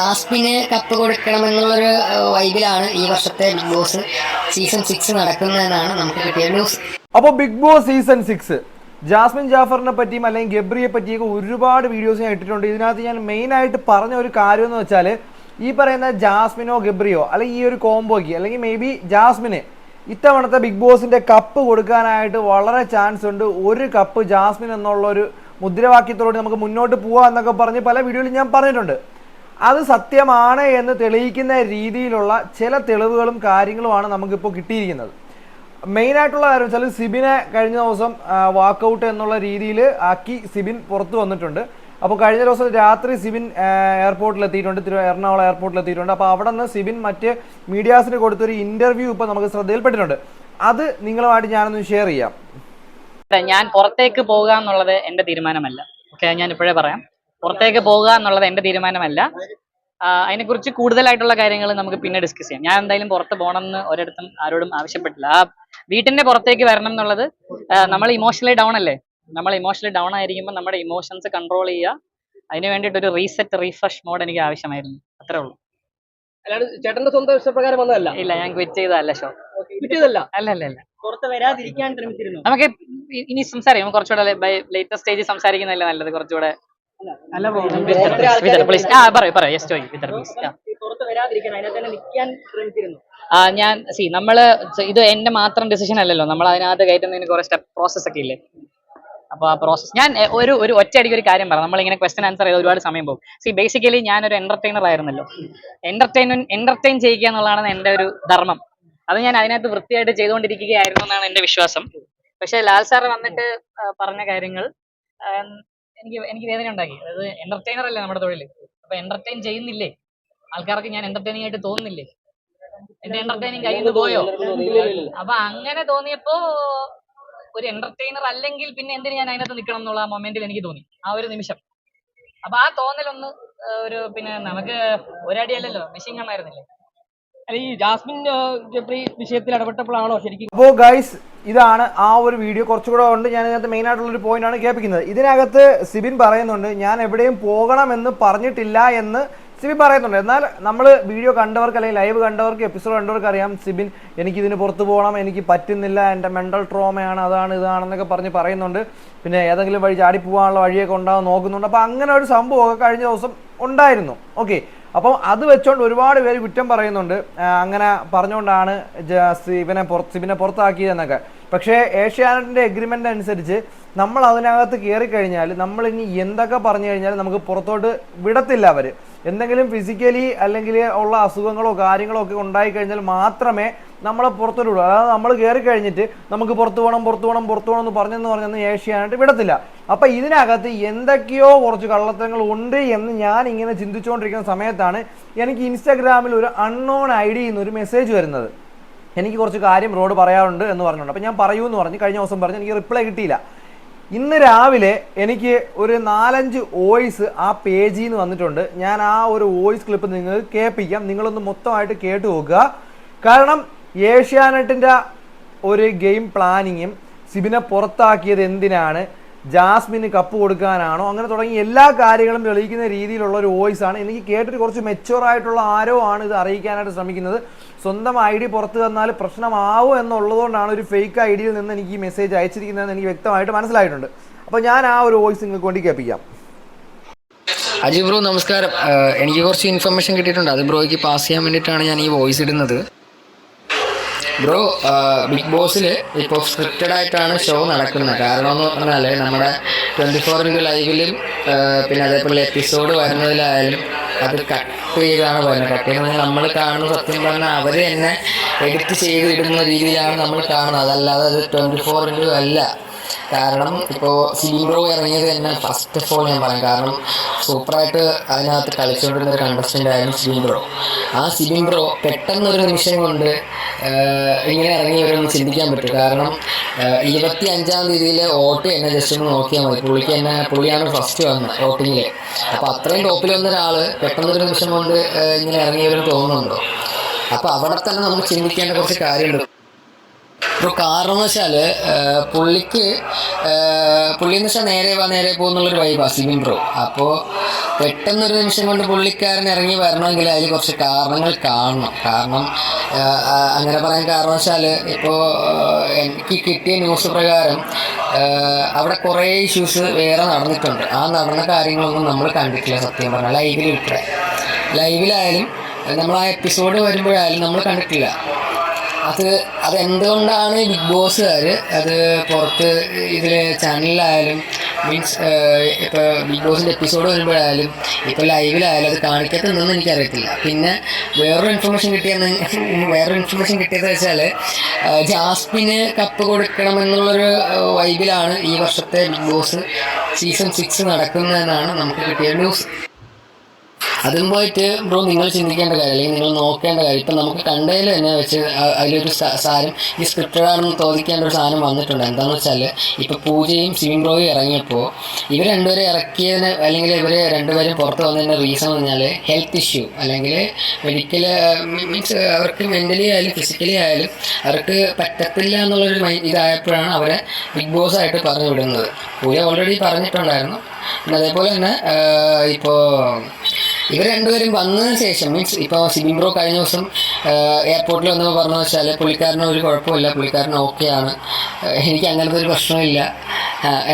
ജാസ്മിന് cup കൊടുക്കണമെന്നുള്ളൊരു വൈബിലാണ് ഈ വർഷത്തെ ബിഗ് ബോസ് സീസൺ സിക്സ് നടക്കുന്നതെന്നാണ് നമുക്ക് കിട്ടിയ ന്യൂസ് അപ്പോൾ Big Boss season six Jasmine ജാഫറിനെ പറ്റിയും അല്ലെങ്കിൽ ഗബ്രിയെ പറ്റിയൊക്കെ ഒരുപാട് വീഡിയോസ് ഞാൻ ഇട്ടിട്ടുണ്ട്. ഇതിനകത്ത് ഞാൻ മെയിൻ ആയിട്ട് പറഞ്ഞ ഒരു കാര്യം എന്ന് വെച്ചാൽ ഈ പറയുന്ന ജാസ്മിനോ ഗബ്രിയോ അല്ലെങ്കിൽ ഈ ഒരു കോംബോയ്ക്ക് അല്ലെങ്കിൽ മേ ബി ജാസ്മിന് ഇത്തവണത്തെ ബിഗ് ബോസിന്റെ കപ്പ് കൊടുക്കാനായിട്ട് വളരെ ചാൻസ് ഉണ്ട്. ഒരു കപ്പ് ജാസ്മിൻ എന്നുള്ള ഒരു മുദ്രാവാക്യത്തോടെ നമുക്ക് മുന്നോട്ട് പോവാം എന്നൊക്കെ പറഞ്ഞ് പല വീഡിയോയിലും ഞാൻ പറഞ്ഞിട്ടുണ്ട്. അത് സത്യമാണ് എന്ന് തെളിയിക്കുന്ന രീതിയിലുള്ള ചില തെളിവുകളും കാര്യങ്ങളുമാണ് നമുക്കിപ്പോൾ കിട്ടിയിരിക്കുന്നത്. മെയിനായിട്ടുള്ള കാര്യം വെച്ചാൽ സിബിനെ കഴിഞ്ഞ ദിവസം വാക്കൗട്ട് എന്നുള്ള രീതിയിൽ ആക്കി സിബിൻ പുറത്തു വന്നിട്ടുണ്ട്. അപ്പോൾ കഴിഞ്ഞ ദിവസം രാത്രി സിബിൻ എയർപോർട്ടിൽ എത്തിയിട്ടുണ്ട് തിരു എറണാകുളം എയർപോർട്ടിൽ എത്തിയിട്ടുണ്ട് അപ്പോൾ അവിടെ നിന്ന് സിബിൻ മറ്റ് മീഡിയാസിന് കൊടുത്തൊരു ഇന്റർവ്യൂ ഇപ്പോൾ നമുക്ക് ശ്രദ്ധയിൽപ്പെട്ടിട്ടുണ്ട്. അത് നിങ്ങളുമായിട്ട് ഞാനൊന്ന് ഷെയർ ചെയ്യാം. ഞാൻ പുറത്തേക്ക് പോകുക എന്നുള്ളത് എന്റെ തീരുമാനമല്ല. ഓക്കെ ഞാൻ ഇപ്പോഴേ പറയാം. പുറത്തേക്ക് പോകുക എന്നുള്ളത് എന്റെ തീരുമാനമല്ല. അതിനെ അതിനെക്കുറിച്ച് കൂടുതലായിട്ടുള്ള കാര്യങ്ങൾ നമുക്ക് പിന്നെ ഡിസ്കസ് ചെയ്യാം. ഞാൻ എന്തായാലും പുറത്ത് പോകണം എന്ന് ഒരിടത്തും ആരോടും ആവശ്യപ്പെട്ടില്ല. ആ വീട്ടിന്റെ പുറത്തേക്ക് വരണം എന്നുള്ളത് നമ്മൾ ഇമോഷണലി ഡൗൺ അല്ലേ? നമ്മൾ ഇമോഷണലി ഡൗൺ ആയിരിക്കുമ്പോൾ നമ്മുടെ ഇമോഷൻസ് കൺട്രോൾ ചെയ്യുക. അതിന് വേണ്ടിയിട്ട് ഒരു റീസെറ്റ് റീഫ്രഷ് മോഡ് എനിക്ക് ആവശ്യമായിരുന്നു. അത്രേ ഉള്ളൂ. അല്ലാണ്ട് ചേട്ടന്റെ സ്വന്തം ഇഷ്ടപ്രകാരം വന്നതല്ല? ഇല്ല ഞാൻ ക്വിറ്റ് ചെയ്തതല്ല ഷോ. കിട്ടിയതല്ല അല്ല അല്ല അല്ല. പുറത്ത് വരാതിരിക്കാൻ ശ്രമിച്ചിരുന്നു. നമുക്ക് ഇനി സംസാരിക്കാം. കുറച്ചുകൂടെ ലേറ്റസ്റ്റ് സ്റ്റേജിൽ സംസാരിക്കുന്നതല്ലേ നല്ലത്? കുറച്ചുകൂടെ ഞാൻ സി നമ്മൾ ഇത് എന്റെ മാത്രം ഡിസിഷൻ അല്ലല്ലോ. നമ്മൾ അതിനകത്ത് കയറ്റുന്നതിന് കുറെ സ്റ്റെപ്പ് പ്രോസസ് ഒക്കെ ഇല്ലേ? അപ്പൊ ആ പ്രോസസ് ഞാൻ ഒരു ഒരു ഒറ്റയടിക്ക് ഒരു കാര്യം പറയാം നമ്മളിങ്ങനെ ക്വസ്റ്റൻ ആൻസർ ചെയ്ത് ഒരുപാട് സമയം പോകും. സി ബേസിക്കലി ഞാൻ ഒരു എന്റർടൈനർ ആയിരുന്നല്ലോ. എന്റർടൈൻമെന്റ് എന്റർടൈൻ ചെയ്യുക എന്നുള്ളതാണ് എന്റെ ഒരു ധർമ്മം. അത് ഞാൻ അതിനകത്ത് വൃത്തിയായിട്ട് ചെയ്തുകൊണ്ടിരിക്കുകയായിരുന്നു എന്നാണ് എന്റെ വിശ്വാസം. പക്ഷെ ലാൽ സാർ വന്നിട്ട് പറഞ്ഞ കാര്യങ്ങൾ എനിക്ക് എനിക്ക് വേദന ഉണ്ടാക്കി. അതായത് എന്റർടൈനർ അല്ലേ നമ്മുടെ തൊഴിൽ അപ്പൊ എന്റർടൈൻ ചെയ്യുന്നില്ലേ? ആൾക്കാർക്ക് ഞാൻ എന്റർടൈനിങ് ആയിട്ട് തോന്നുന്നില്ലേ? എന്റെ എന്റർടൈനിങ് നിന്ന് പോയോ? അപ്പൊ അങ്ങനെ തോന്നിയപ്പോ ഒരു എന്റർടൈനർ അല്ലെങ്കിൽ പിന്നെ എന്തിനു ഞാൻ അതിനകത്ത് നിൽക്കണം എന്നുള്ള മൊമെന്റിൽ എനിക്ക് തോന്നി. ആ ഒരു നിമിഷം. അപ്പൊ ആ തോന്നലൊന്ന് ഒരു പിന്നെ നമുക്ക് ഒരടിയല്ലല്ലോ. മെഷീൻ കണ്ണായിരുന്നില്ലേ ഈ ജാസ്മിൻ വിഷയത്തിൽ ഇടപെട്ടപ്പോഴാണോ ശരിക്കും? അപ്പോൾ ഗൈസ് ഇതാണ് ആ ഒരു വീഡിയോ കുറച്ചുകൂടെ ഉണ്ട്. ഞാൻ ഇതിനകത്ത് മെയിൻ ആയിട്ടുള്ള ഒരു പോയിന്റ് ആണ് കേൾപ്പിക്കുന്നത്. ഇതിനകത്ത് സിബിൻ പറയുന്നുണ്ട് ഞാൻ എവിടെയും പോകണമെന്ന് പറഞ്ഞിട്ടില്ല എന്ന് സിബിൻ പറയുന്നുണ്ട്. എന്നാൽ നമ്മൾ വീഡിയോ കണ്ടവർക്ക് അല്ലെങ്കിൽ ലൈവ് കണ്ടവർക്ക് എപ്പിസോഡ് കണ്ടവർക്ക് അറിയാം സിബിൻ എനിക്ക് ഇതിന് പുറത്ത് പോകണം. എനിക്ക് പറ്റുന്നില്ല. എന്റെ മെന്റൽ ട്രോമയാണ് അതാണ് ഇതാണെന്നൊക്കെ പറഞ്ഞ് പറയുന്നുണ്ട്. പിന്നെ ഏതെങ്കിലും വഴി ചാടി പോകാനുള്ള വഴിയൊക്കെ ഉണ്ടാകും നോക്കുന്നുണ്ട്. അപ്പോൾ അങ്ങനെ ഒരു സംഭവമൊക്കെ കഴിഞ്ഞ ദിവസം ഉണ്ടായിരുന്നു. ഓക്കെ അപ്പം അത് വെച്ചുകൊണ്ട് ഒരുപാട് പേര് കുറ്റം പറയുന്നുണ്ട്. അങ്ങനെ പറഞ്ഞുകൊണ്ടാണ് സിബിനെ പുറത്ത് സിബിനെ പുറത്താക്കിയതെന്നൊക്കെ. പക്ഷേ ഏഷ്യാനെറ്റിന്റെ എഗ്രിമെന്റ് അനുസരിച്ച് നമ്മൾ അതിനകത്ത് കയറി കഴിഞ്ഞാൽ നമ്മൾ ഇനി എന്തൊക്കെ പറഞ്ഞു കഴിഞ്ഞാൽ നമുക്ക് പുറത്തോട്ട് വിടത്തില്ല അവർ എന്തെങ്കിലും ഫിസിക്കലി അല്ലെങ്കിൽ ഉള്ള അസുഖങ്ങളോ കാര്യങ്ങളോ ഒക്കെ ഉണ്ടായി കഴിഞ്ഞാൽ മാത്രമേ നമ്മളെ പുറത്തോട്ട് വിടൂ അതായത് നമ്മൾ കയറി കഴിഞ്ഞിട്ട് നമുക്ക് പുറത്തു പോകണം പുറത്തു പോകണം പുറത്തു പോകണം എന്ന് പറഞ്ഞെന്ന് പറഞ്ഞെന്ന് ഏഷ്യാനായിട്ട് വിടത്തില്ല. അപ്പോൾ ഇതിനകത്ത് എന്തൊക്കെയോ കുറച്ച് കള്ളത്തരങ്ങൾ ഉണ്ട് എന്ന് ഞാൻ ഇങ്ങനെ ചിന്തിച്ചുകൊണ്ടിരിക്കുന്ന സമയത്താണ് എനിക്ക് ഇൻസ്റ്റാഗ്രാമിൽ ഒരു അൺനോൺ ഐ ഡി എന്നൊരു മെസ്സേജ് വരുന്നത്. എനിക്ക് കുറച്ച് കാര്യം റോഡ് പറയാറുണ്ട് എന്ന് പറഞ്ഞുകൊണ്ട് അപ്പം ഞാൻ പറയൂ എന്ന് പറഞ്ഞ് കഴിഞ്ഞ ദിവസം പറഞ്ഞ് എനിക്ക് റിപ്ലൈ കിട്ടിയില്ല. ഇന്ന് രാവിലെ എനിക്ക് ഒരു നാലഞ്ച് വോയിസ് ആ പേജിൽ നിന്ന് വന്നിട്ടുണ്ട്. ഞാൻ ആ ഒരു വോയിസ് ക്ലിപ്പ് നിങ്ങൾക്ക് കേൾപ്പിക്കാം. നിങ്ങളൊന്ന് മൊത്തമായിട്ട് കേട്ടു നോക്കുക. കാരണം ഏഷ്യാനെറ്റിന്റെ ഒരു ഗെയിം പ്ലാനിങ്ങും സിബിനെ പുറത്താക്കിയത് എന്തിനാണ്? ജാസ്മിന് കപ്പ് കൊടുക്കാനാണോ? അങ്ങനെ തുടങ്ങി എല്ലാ കാര്യങ്ങളും തെളിയിക്കുന്ന രീതിയിലുള്ള ഒരു വോയിസ് ആണ് എനിക്ക് കേട്ടിട്ട് കുറച്ച് മെച്ചുവർ ആയിട്ടുള്ള ആരോ ആണ് ഇത് അറിയിക്കാനായിട്ട് ശ്രമിക്കുന്നത്. സ്വന്തം ഐ ഡി പുറത്ത് തന്നാൽ പ്രശ്നമാവും എന്നുള്ളതുകൊണ്ടാണ് ഒരു ഫേക്ക് ഐ ഡിയിൽ നിന്ന് എനിക്ക് ഈ മെസ്സേജ് അയച്ചിരിക്കുന്നതെന്ന് എനിക്ക് വ്യക്തമായിട്ട് മനസ്സിലായിട്ടുണ്ട്. അപ്പോൾ ഞാൻ ആ ഒരു വോയിസ് നിങ്ങൾക്ക് വേണ്ടി കേൾപ്പിക്കാം. അജി ബ്രോ നമസ്കാരം. എനിക്ക് കുറച്ച് ഇൻഫർമേഷൻ കിട്ടിയിട്ടുണ്ട്. അത് ബ്രോയ്ക്ക് പാസ് ചെയ്യാൻ വേണ്ടിയിട്ടാണ് ഞാൻ ഈ വോയിസ് ഇടുന്നത്. ബ്രോ ബിഗ് ബോസിൽ ഇപ്പോൾ സ്ക്രിപ്റ്റഡ് ആയിട്ടാണ് ഷോ നടക്കുന്നത്. കാരണം എന്ന് പറഞ്ഞാൽ നമ്മുടെ ട്വന്റി ഫോർ ഇന്റു ലൈവിലും പിന്നെ അതേപോലെ എപ്പിസോഡ് വരുന്നതിലായാലും അത് കട്ട് ചെയ്താണ് വരുന്നത് കട്ട് ചെയ്യുന്നത് നമ്മൾ കാണുന്ന സത്യം പറഞ്ഞാൽ അവർ തന്നെ എഡിറ്റ് ചെയ്ത് ഇടുന്ന രീതിയിലാണ് നമ്മൾ കാണുന്നത്. അതല്ലാതെ അത് ട്വന്റി ഫോർ ഇന്റു അല്ല. കാരണം ഇപ്പോൾ സീബ്രോ ഇറങ്ങിയത് തന്നെ ഫസ്റ്റ് ഓഫ് ഓൾ ഞാൻ പറയാം കാരണം സൂപ്പറായിട്ട് അതിനകത്ത് കളിച്ചുകൊണ്ടിരുന്ന ഒരു കണ്ടസ്റ്റന്റ് ആയിരുന്നു സിബിൻബ്രോ ആ സിബിൻ പെട്ടെന്ന് ഒരു നിമിഷം കൊണ്ട് ഇങ്ങനെ ഇറങ്ങി വരുമെന്ന് ചിന്തിക്കാൻ പറ്റും. കാരണം ഇരുപത്തി അഞ്ചാം തീയതിയിൽ വോട്ട് എന്നെ ജസ്റ്റ് ഒന്ന് നോക്കിയാൽ മതി. പുള്ളിക്ക് എന്നെ പുള്ളിയാണ് ഫസ്റ്റ് വന്നത് വോട്ടിങ്ങിൽ അപ്പോൾ അത്രയും ടോപ്പിൽ വന്ന ഒരാൾ പെട്ടെന്ന് ഒരു നിമിഷം കൊണ്ട് ഇങ്ങനെ ഇറങ്ങി വരുമെന്ന് തോന്നുന്നുണ്ടോ? അപ്പോൾ അവിടെ തന്നെ നമുക്ക് ചിന്തിക്കേണ്ട കുറച്ച് കാര്യമുണ്ട്. ബ്രോ കാരണം വെച്ചാൽ പുള്ളിക്ക് പുള്ളി എന്ന് വെച്ചാൽ നേരെ വാ നേരെ പോകുന്നുള്ളൊരു വൈബാ സിബിൻ ബ്രോ അപ്പോൾ പെട്ടെന്നൊരു നിമിഷം കൊണ്ട് പുള്ളിക്കാരൻ ഇറങ്ങി വരണമെങ്കിൽ അതിൽ കുറച്ച് കാരണങ്ങൾ കാണണം. കാരണം അങ്ങനെ പറയാൻ കാരണം വെച്ചാൽ ഇപ്പോൾ എനിക്ക് കിട്ടിയ ന്യൂസ് പ്രകാരം അവിടെ കുറേ ഇഷ്യൂസ് വേറെ നടന്നിട്ടുണ്ട്. ആ നടന്ന കാര്യങ്ങളൊന്നും നമ്മൾ കണ്ടിട്ടില്ല സത്യം പറഞ്ഞാൽ. ലൈവിൽ ഇട്ട ലൈവിലായാലും നമ്മൾ ആ എപ്പിസോഡ് വരുമ്പോഴായാലും നമ്മൾ കണ്ടിട്ടില്ല. അത് അത് എന്തുകൊണ്ടാണ് ബിഗ് ബോസുകാർ അത് പുറത്ത് ഇതിൽ ചാനലിലായാലും മീൻസ് ഇപ്പോൾ ബിഗ് ബോസിന്റെ എപ്പിസോഡ് വരുമ്പോഴായാലും ഇപ്പോൾ ലൈവിലായാലും അത് കാണിക്കത്തുണ്ടെന്ന് എനിക്കറിയത്തില്ല. പിന്നെ വേറൊരു ഇൻഫർമേഷൻ കിട്ടിയെന്ന് വേറൊരു ഇൻഫർമേഷൻ കിട്ടിയത് വെച്ചാൽ ജാസ്മിന് കപ്പ് കൊടുക്കണമെന്നുള്ളൊരു വൈബിലാണ് ഈ വർഷത്തെ ബിഗ് ബോസ് സീസൺ സിക്സ് നടക്കുന്നതെന്നാണ് നമുക്ക് കിട്ടിയ ന്യൂസ് അതും പോയിട്ട് ബ്രോ നിങ്ങൾ ചിന്തിക്കേണ്ട കാര്യം അല്ലെങ്കിൽ നിങ്ങൾ നോക്കേണ്ട കാര്യം. ഇപ്പം നമുക്ക് കണ്ടതിൽ തന്നെ വെച്ച് അതിലൊരു സാധനം ഈ സ്ക്രിപ്റ്റഡ് ആണെന്ന് തോന്നിക്കേണ്ട ഒരു സാധനം വന്നിട്ടുണ്ട്. എന്താണെന്ന് വെച്ചാൽ ഇപ്പം പൂജയും സിവിൻ ബ്രോയും ഇറങ്ങിയപ്പോൾ ഇവർ രണ്ടുപേരെ ഇറക്കിയതിന് അല്ലെങ്കിൽ ഇവർ രണ്ടുപേരും പുറത്ത് വന്നതിന്റെ റീസൺ എന്ന് പറഞ്ഞാൽ ഹെൽത്ത് ഇഷ്യൂ അല്ലെങ്കിൽ മെഡിക്കൽ മീൻസ് അവർക്ക് മെന്റലി ആയാലും ഫിസിക്കലി ആയാലും അവർക്ക് പറ്റത്തില്ല എന്നുള്ളൊരു ഇതായപ്പോഴാണ് അവരെ ബിഗ് ബോസ് ആയിട്ട് പറഞ്ഞു വിടുന്നത് പൂജ ഓൾറെഡി പറഞ്ഞിട്ടുണ്ടായിരുന്നു. അതേപോലെ തന്നെ ഇപ്പോൾ ഇവർ രണ്ടുപേരും വന്നതിന് ശേഷം മീൻസ് ഇപ്പോൾ സിബിൻ ബ്രോ കഴിഞ്ഞ ദിവസം എയർപോർട്ടിൽ വന്നപ്പോൾ പറഞ്ഞു വെച്ചാൽ പുള്ളിക്കാരന് ഒരു കുഴപ്പമില്ല പുള്ളിക്കാരൻ ആണ്. എനിക്ക് അങ്ങനത്തെ ഒരു പ്രശ്നമില്ല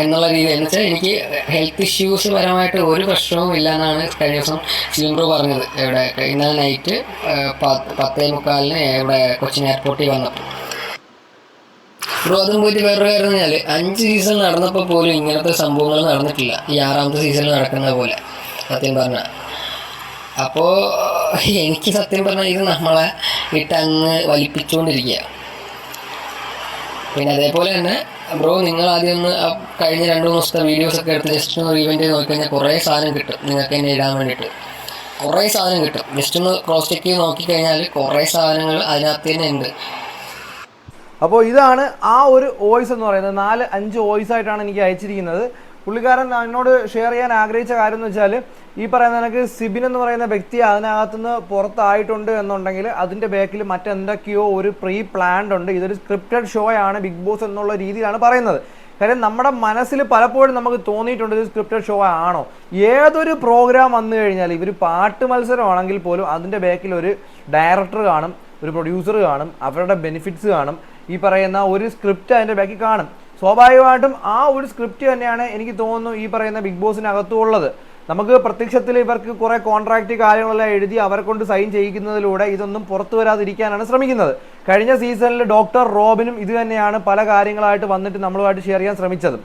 എന്നുള്ള രീതിയിൽ. എന്ന് വെച്ചാൽ എനിക്ക് ഹെൽത്ത് ഇഷ്യൂസ് പരമായിട്ട് ഒരു പ്രശ്നവും ഇല്ല എന്നാണ് കഴിഞ്ഞ ദിവസം സിബിൻ ബ്രോ പറഞ്ഞത്. ഇവിടെ ഇന്നലെ നൈറ്റ് പത്തേ മുക്കാലിന് ഇവിടെ കൊച്ചിൻ എയർപോർട്ടിൽ വന്നപ്പോൾ ബ്രോ അതും പോയിട്ട് വേറൊരു കാര്യം പറഞ്ഞാൽ അഞ്ച് സീസൺ നടന്നപ്പോൾ പോലും ഇങ്ങനത്തെ സംഭവങ്ങൾ നടന്നിട്ടില്ല. ഈ ആറാമത്തെ സീസണിൽ നടക്കുന്ന പോലെ സത്യം പറഞ്ഞാൽ അപ്പോൾ എനിക്ക് സത്യം പറഞ്ഞാൽ ഇത് നമ്മളെ ഇട്ടങ്ങ് വലിപ്പിച്ചുകൊണ്ടിരിക്കുക പിന്നെ അതേപോലെ തന്നെ ബ്രോ നിങ്ങൾ ആദ്യം ഒന്ന് കഴിഞ്ഞ രണ്ട് മൂന്ന് ദിവസത്തെ വീഡിയോസ് ഒക്കെ എടുത്ത് ജസ്റ്റ് ഒന്ന് ചെയ്ത് നോക്കിക്കഴിഞ്ഞാൽ കുറേ സാധനം കിട്ടും നിങ്ങൾക്ക് തന്നെ ഇടാൻ വേണ്ടിയിട്ട്. കുറേ സാധനം കിട്ടും. ജസ്റ്റ് ഒന്ന് ക്രോസ് ചെക്ക് ചെയ്ത് നോക്കിക്കഴിഞ്ഞാൽ കുറേ സാധനങ്ങൾ അതിനകത്ത് തന്നെ ഉണ്ട്. അപ്പോൾ ഇതാണ് ആ ഒരു വോയിസ് എന്ന് പറയുന്നത്. നാല് അഞ്ച് വോയിസ് ആയിട്ടാണ് എനിക്ക് അയച്ചിരിക്കുന്നത്. പുള്ളിക്കാരൻ എന്നോട് ഷെയർ ചെയ്യാൻ ആഗ്രഹിച്ച കാര്യം എന്ന് വെച്ചാൽ ഈ പറയുന്ന എനിക്ക് സിബിൻ എന്ന് പറയുന്ന വ്യക്തി അതിനകത്തുനിന്ന് പുറത്തായിട്ടുണ്ട് എന്നുണ്ടെങ്കിൽ അതിന്റെ ബാക്കിൽ മറ്റെന്തൊക്കെയോ ഒരു പ്രീ പ്ലാൻഡ് ഉണ്ട്. ഇതൊരു സ്ക്രിപ്റ്റഡ് ഷോ ആണ് ബിഗ് ബോസ് എന്നുള്ള രീതിയിലാണ് പറയുന്നത്. കാര്യം നമ്മുടെ മനസ്സിൽ പലപ്പോഴും നമുക്ക് തോന്നിയിട്ടുണ്ട് ഇത് സ്ക്രിപ്റ്റഡ് ഷോ ആണോ? ഏതൊരു പ്രോഗ്രാം വന്നു കഴിഞ്ഞാൽ ഇവർ പാട്ട് മത്സരമാണെങ്കിൽ പോലും അതിന്റെ ബാക്കിൽ ഒരു ഡയറക്ടർ കാണും ഒരു പ്രൊഡ്യൂസർ കാണും അവരുടെ ബെനിഫിറ്റ്സ് കാണും. ഈ പറയുന്ന ഒരു സ്ക്രിപ്റ്റ് അതിന്റെ ബാക്കിൽ കാണും. സ്വാഭാവികമായിട്ടും ആ ഒരു സ്ക്രിപ്റ്റ് തന്നെയാണ് എനിക്ക് തോന്നുന്നു ഈ പറയുന്ന ബിഗ് ബോസിനകത്തുള്ളത് നമുക്ക് പ്രത്യക്ഷത്തിൽ ഇവർക്ക് കുറേ കോൺട്രാക്റ്റ് കാര്യങ്ങളെല്ലാം എഴുതി അവരെ കൊണ്ട് സൈൻ ചെയ്യിക്കുന്നതിലൂടെ ഇതൊന്നും പുറത്തു വരാതിരിക്കാനാണ് ശ്രമിക്കുന്നത്. കഴിഞ്ഞ സീസണിൽ ഡോക്ടർ റോബിനും ഇത് തന്നെയാണ് പല കാര്യങ്ങളായിട്ട് വന്നിട്ട് നമ്മളുമായിട്ട് ഷെയർ ചെയ്യാൻ ശ്രമിച്ചത്.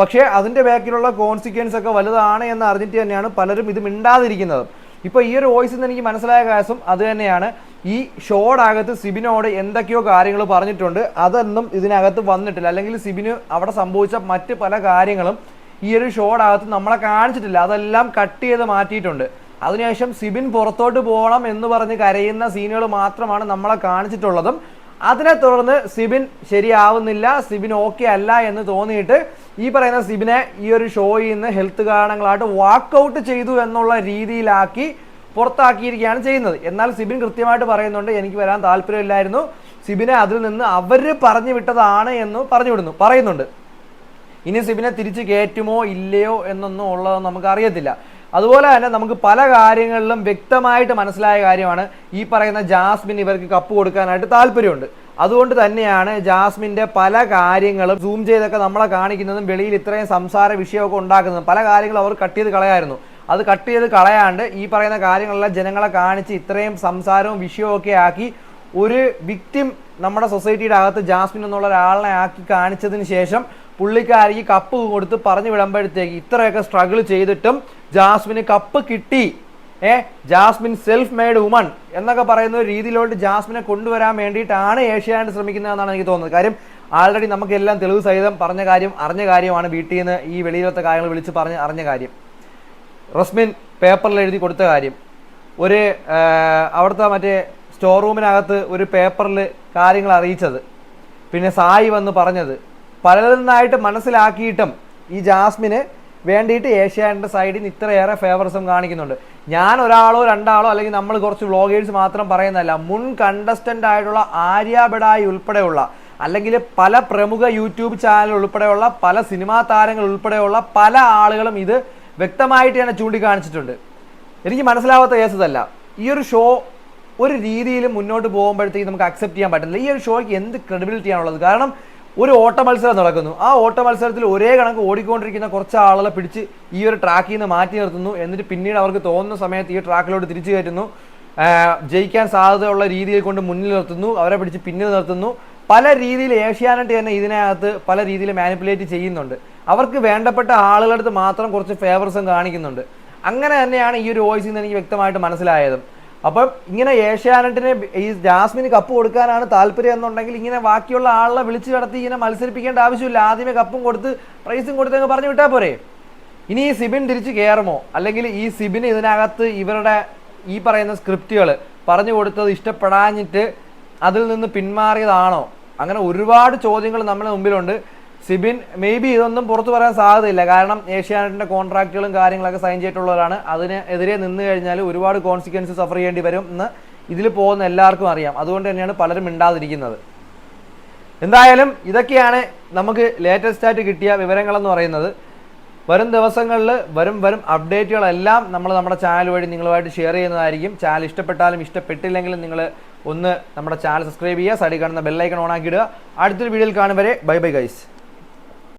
പക്ഷേ അതിന്റെ ബാക്കിലുള്ള കോൺസിക്വൻസ് ഒക്കെ വലുതാണ് എന്ന് അറിഞ്ഞിട്ട് തന്നെയാണ് പലരും ഇത് മിണ്ടാതിരിക്കുന്നത്. ഇപ്പോൾ ഈ ഒരു വോയിസിൽ നിന്ന് എനിക്ക് മനസ്സിലായ കാശും അത് തന്നെയാണ്. ഈ ഷോടകത്ത് സിബിനോട് എന്തൊക്കെയോ കാര്യങ്ങൾ പറഞ്ഞിട്ടുണ്ട്. അതൊന്നും ഇതിനകത്ത് വന്നിട്ടില്ല. അല്ലെങ്കിൽ സിബിന് അവിടെ സംഭവിച്ച മറ്റ് പല കാര്യങ്ങളും ഈ ഒരു ഷോടകത്ത് നമ്മളെ കാണിച്ചിട്ടില്ല. അതെല്ലാം കട്ട് ചെയ്ത് മാറ്റിയിട്ടുണ്ട്. അതിനുശേഷം സിബിൻ പുറത്തോട്ട് പോകണം എന്ന് പറഞ്ഞ് കരയുന്ന സീനുകൾ മാത്രമാണ് നമ്മളെ കാണിച്ചിട്ടുള്ളതും. അതിനെ തുടർന്ന് സിബിൻ ശരിയാവുന്നില്ല സിബിൻ ഓക്കെ അല്ല എന്ന് തോന്നിയിട്ട് ഈ പറയുന്ന സിബിനെ ഈ ഒരു ഷോയിൽ നിന്ന് ഹെൽത്ത് കാരണങ്ങളായിട്ട് വാക്കൗട്ട് ചെയ്തു എന്നുള്ള രീതിയിലാക്കി പുറത്താക്കിയിരിക്കുകയാണ് ചെയ്യുന്നത്. എന്നാൽ സിബിൻ കൃത്യമായിട്ട് പറയുന്നുണ്ട് എനിക്ക് വരാൻ താല്പര്യമില്ലായിരുന്നു. സിബിനെ അതിൽ നിന്ന് അവർ പറഞ്ഞു വിട്ടതാണ് എന്ന് പറഞ്ഞു വിടുന്നു പറയുന്നുണ്ട്. ഇനി സിബിനെ തിരിച്ച് കയറ്റുമോ ഇല്ലയോ എന്നൊന്നും ഉള്ളത് നമുക്ക് അറിയത്തില്ല അതുപോലെ തന്നെ നമുക്ക് പല കാര്യങ്ങളിലും വ്യക്തമായിട്ട് മനസ്സിലായ കാര്യമാണ് ഈ പറയുന്ന ജാസ്മിൻ ഇവർക്ക് കപ്പ് കൊടുക്കാനായിട്ട് താല്പര്യമുണ്ട്. അതുകൊണ്ട് തന്നെയാണ് ജാസ്മിന്റെ പല കാര്യങ്ങളും സൂം ചെയ്തൊക്കെ നമ്മളെ കാണിക്കുന്നതും വെളിയിൽ ഇത്രയും സംസാര വിഷയമൊക്കെ ഉണ്ടാക്കുന്നതും പല കാര്യങ്ങളും അവർ കട്ട് ചെയ്ത് കളയായിരുന്നു. അത് കട്ട് ചെയ്ത് കളയാണ്ട് ഈ പറയുന്ന കാര്യങ്ങളെല്ലാം ജനങ്ങളെ കാണിച്ച് ഇത്രയും സംസാരവും വിഷയവും ഒക്കെ ആക്കി ഒരു വിക്ടിം നമ്മുടെ സൊസൈറ്റിയുടെ അകത്ത് ജാസ്മിൻ എന്നുള്ള ഒരാളിനെ ആക്കി കാണിച്ചതിന് ശേഷം പുള്ളിക്കാരിക്ക് കപ്പ് കൊടുത്ത് പറഞ്ഞു വിടുമ്പോഴത്തേക്ക് ഇത്രയൊക്കെ സ്ട്രഗിൾ ചെയ്തിട്ടും ജാസ്മിന് കപ്പ് കിട്ടി. ഏ ജാസ്മിൻ സെൽഫ് മെയ്ഡ് വുമൺ എന്നൊക്കെ പറയുന്ന ഒരു രീതിയിലോട്ട് ജാസ്മിനെ കൊണ്ടുവരാൻ വേണ്ടിയിട്ടാണ് ഏഷ്യാനെറ്റ് ശ്രമിക്കുന്നതെന്നാണ് എനിക്ക് തോന്നുന്നത്. കാര്യം ആൾറെഡി നമുക്കെല്ലാം തെളിവ് സഹിതം പറഞ്ഞ കാര്യം അറിഞ്ഞ കാര്യമാണ് വീട്ടിൽ നിന്ന് ഈ വെളിയിലത്തെ കാര്യങ്ങൾ വിളിച്ച് പറഞ്ഞ് അറിഞ്ഞ കാര്യം. റസ്മിൻ പേപ്പറിൽ എഴുതി കൊടുത്ത കാര്യം. ഒരു അവിടുത്തെ മറ്റേ സ്റ്റോർ റൂമിനകത്ത് ഒരു പേപ്പറിൽ കാര്യങ്ങൾ അറിയിച്ചത്. പിന്നെ സായി വന്ന് പറഞ്ഞത് പലരിൽ നിന്നായിട്ട് മനസ്സിലാക്കിയിട്ടും ഈ ജാസ്മിന് വേണ്ടിയിട്ട് ഏഷ്യാനെന്റെ സൈഡിൽ നിന്ന് ഇത്രയേറെ ഫേവറിസം കാണിക്കുന്നുണ്ട്. ഞാൻ ഒരാളോ രണ്ടാളോ അല്ലെങ്കിൽ നമ്മൾ കുറച്ച് വ്ളോഗേഴ്സ് മാത്രം പറയുന്നതല്ല മുൻ കണ്ടസ്റ്റന്റ് ആയിട്ടുള്ള ആര്യ ബഡായി ഉൾപ്പെടെയുള്ള അല്ലെങ്കിൽ പല പ്രമുഖ യൂട്യൂബ് ചാനൽ ഉൾപ്പെടെയുള്ള പല സിനിമാ താരങ്ങൾ ഉൾപ്പെടെയുള്ള പല ആളുകളും ഇത് വ്യക്തമായിട്ട് തന്നെ ചൂണ്ടിക്കാണിച്ചിട്ടുണ്ട്. എനിക്ക് മനസ്സിലാവാത്ത കേസതല്ല. ഈ ഒരു ഷോ ഒരു രീതിയിൽ മുന്നോട്ട് പോകുമ്പോഴത്തേക്ക് നമുക്ക് അക്സെപ്റ്റ് ചെയ്യാൻ പറ്റില്ല ഈ ഒരു ഷോയ്ക്ക് എന്ത് ക്രെഡിബിലിറ്റി ആണുള്ളത്? കാരണം ഒരു ഓട്ട മത്സരം നടക്കുന്നു. ആ ഓട്ട മത്സരത്തിൽ ഒരേ കണക്ക് ഓടിക്കൊണ്ടിരിക്കുന്ന കുറച്ച് ആളുകളെ പിടിച്ച് ഈ ഒരു ട്രാക്കിൽ നിന്ന് മാറ്റി നിർത്തുന്നു. എന്നിട്ട് പിന്നീട് അവർക്ക് തോന്നുന്ന സമയത്ത് ഈ ട്രാക്കിലോട്ട് തിരിച്ചു കയറ്റുന്നു. ജയിക്കാൻ സാധ്യതയുള്ള രീതിയിൽ കൊണ്ട് മുന്നിൽ നിർത്തുന്നു. അവരെ പിടിച്ച് പിന്നിൽ നിർത്തുന്നു. പല രീതിയിൽ ഏഷ്യാനെറ്റ് തന്നെ ഇതിനകത്ത് പല രീതിയിൽ മാനിപ്പുലേറ്റ് ചെയ്യുന്നുണ്ട്. അവർക്ക് വേണ്ടപ്പെട്ട ആളുകളുടെ അടുത്ത് മാത്രം കുറച്ച് ഫേവർസും കാണിക്കുന്നുണ്ട്. അങ്ങനെ തന്നെയാണ് ഈ ഒരു വോയിസിൽ നിന്ന് എനിക്ക് വ്യക്തമായിട്ട് മനസ്സിലായതും. അപ്പം ഇങ്ങനെ ഏഷ്യാനെറ്റിന് ഈ ജാസ്മിന് കപ്പ് കൊടുക്കാനാണ് താല്പര്യം എന്നുണ്ടെങ്കിൽ ഇങ്ങനെ ബാക്കിയുള്ള ആളെ വിളിച്ചു കടത്തി ഇങ്ങനെ മത്സരിപ്പിക്കേണ്ട ആവശ്യമില്ല. ആദ്യമേ കപ്പും കൊടുത്ത് പ്രൈസും കൊടുത്ത് അങ്ങ് പറഞ്ഞു വിട്ടാൽ പോരെ. ഇനി ഈ സിബിൻ തിരിച്ച് കയറുമോ അല്ലെങ്കിൽ ഈ സിബിന് ഇതിനകത്ത് ഇവരുടെ ഈ പറയുന്ന സ്ക്രിപ്റ്റുകൾ പറഞ്ഞു കൊടുത്തത് ഇഷ്ടപ്പെടാഞ്ഞിട്ട് അതിൽ നിന്ന് പിന്മാറിയതാണോ? അങ്ങനെ ഒരുപാട് ചോദ്യങ്ങൾ നമ്മുടെ മുമ്പിലുണ്ട്. സിബിൻ മേ ബി ഇതൊന്നും പുറത്തു പറയാൻ സാധ്യതയില്ല. കാരണം ഏഷ്യാനെറ്റിന്റെ കോൺട്രാക്റ്റുകളും കാര്യങ്ങളൊക്കെ സൈൻ ചെയ്തിട്ടുള്ളവരാണ്. അതിനെതിരെ നിന്ന് കഴിഞ്ഞാൽ ഒരുപാട് കോൺസിക്വൻസ് സഫർ ചെയ്യേണ്ടി വരും എന്ന് ഇതിൽ പോകുന്ന എല്ലാവർക്കും അറിയാം. അതുകൊണ്ട് തന്നെയാണ് പലരും മിണ്ടാതിരിക്കുന്നത്. എന്തായാലും ഇതൊക്കെയാണ് നമുക്ക് ലേറ്റസ്റ്റ് ആയിട്ട് കിട്ടിയ വിവരങ്ങളെന്ന് പറയുന്നത്. വരും ദിവസങ്ങളിൽ വരും വരും അപ്ഡേറ്റുകളെല്ലാം നമ്മൾ നമ്മുടെ ചാനൽ വഴി നിങ്ങളുമായിട്ട് ഷെയർ ചെയ്യുന്നതായിരിക്കും. ചാനൽ ഇഷ്ടപ്പെട്ടാലും ഇഷ്ടപ്പെട്ടില്ലെങ്കിലും നിങ്ങൾ ഒന്ന് നമ്മുടെ ചാനൽ സബ്സ്ക്രൈബ് ചെയ്യുക സൈഡിൽ കാണുന്ന ബെല്ലൈക്കൺ ഓൺ ആക്കിയിടുക അടുത്തൊരു വീഡിയോയിൽ കാണും വരെ. Bye bye guys